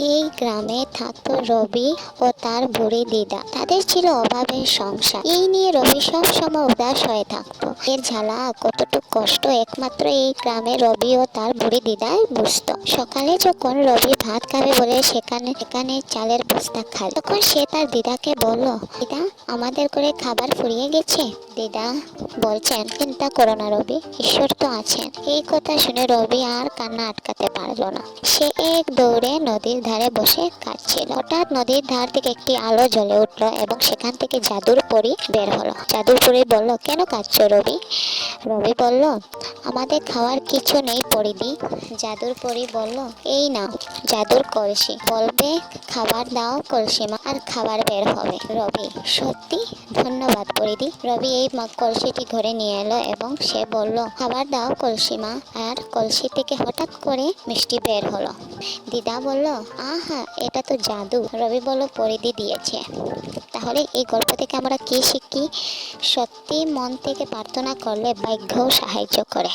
এই গ্রামে থাকত রবি ও তার বুড়ি দিদা। তাদের ছিল অভাবের সংসার। এই নিয়ে রবি সব সময় উদাস হয়ে থাকতো। এর ঝালা কতটুকু কষ্ট, একমাত্র এই গ্রামে রবি ও তার বুড়ি দিদাই বুঝতো। সকালে যখন রবি ভাত খাবে বলে সেখানে সেখানে চালের বস্তা খায়, তখন সে তার দিদাকে বলল, দিদা, আমাদের করে খাবার ফুরিয়ে গেছে? দিদা বলছেন, চিন্তা করো না রবি, ঈশ্বর তো আছেন। এই কথা শুনে রবি আর কান্না আটকাতে পারল না। সে এক দৌড়ে নদীর ধারে বসে কাঁদছিল হঠাৎ নদীর ধার থেকে একটি আলো জ্বলে উঠল এবং সেখান থেকে জাদুর পরি বের হলো। জাদুর পরি বলল, কেন কাঁদছো রবি? রবি বলল, আমাদের খাওয়ার কিছু নেই পরিদি জাদুর পরি বলল, এই না জাদুর কলসি। বলবে, খাবার দাও কলসি মা, আর খাবার বের হবে। রবি, সত্যি? ধন্যবাদ পরিদি রবি এই কলসিটি ঘরে নিয়ে এলো এবং সে বলল, খাবার দাও কলসি মা। আর কলসি থেকে হঠাৎ করে মিষ্টি বের হলো। দিদা বলল, আহা, এটা তো জাদু। রবি বলল পরিদি দিয়েছে। তাহলে এই গল্প থেকে আমরা কি শিখি? সত্যি মন থেকে প্রার্থনা করলে ভাগ্যও সাহায্য করে।